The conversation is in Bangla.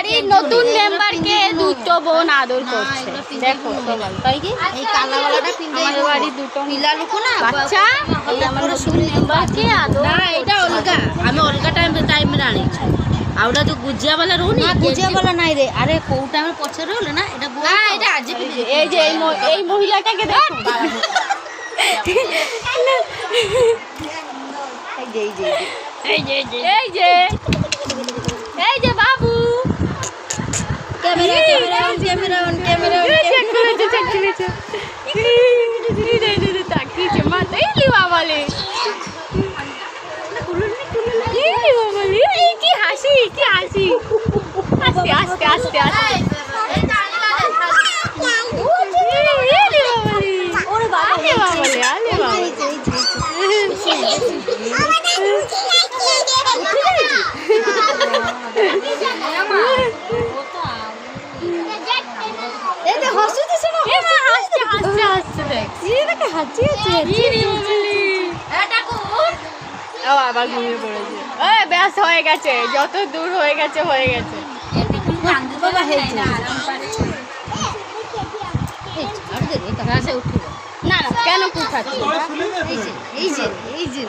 বাড়ির নতুন মেম্বারকে দুটো বোন আদর করছে। দেখো তাই কি? এই কালাওয়ালাটা পিন্দে আমাদের বাড়ির দুটো মিলা লুকো না? বাচ্চা এই আমার নতুন মেম্বারকে আদর না এটা অলগা। আমি অলগা টাইম টাইম রানিছি আউটা তো নাই রে। আরে পছরে হলো না? এটা না এটা এই যে এই এই মহিলাটাকে দেখো। এই যে। এই যে এই যে। এই যে। కెమెరా కెమెరా కెమెరా కెమెరా হাসি দিছে না হাসি হাসছে হাসছে হাসছে দেখ জিরাকে হাসি আছে ও আবার ঘুমিয়ে পড়েছে এ ব্যাস হয়ে গেছে যত দূর হয়ে গেছে হয়ে গেছে না না কেন কুঠাচ্ছে এই যে এই যে।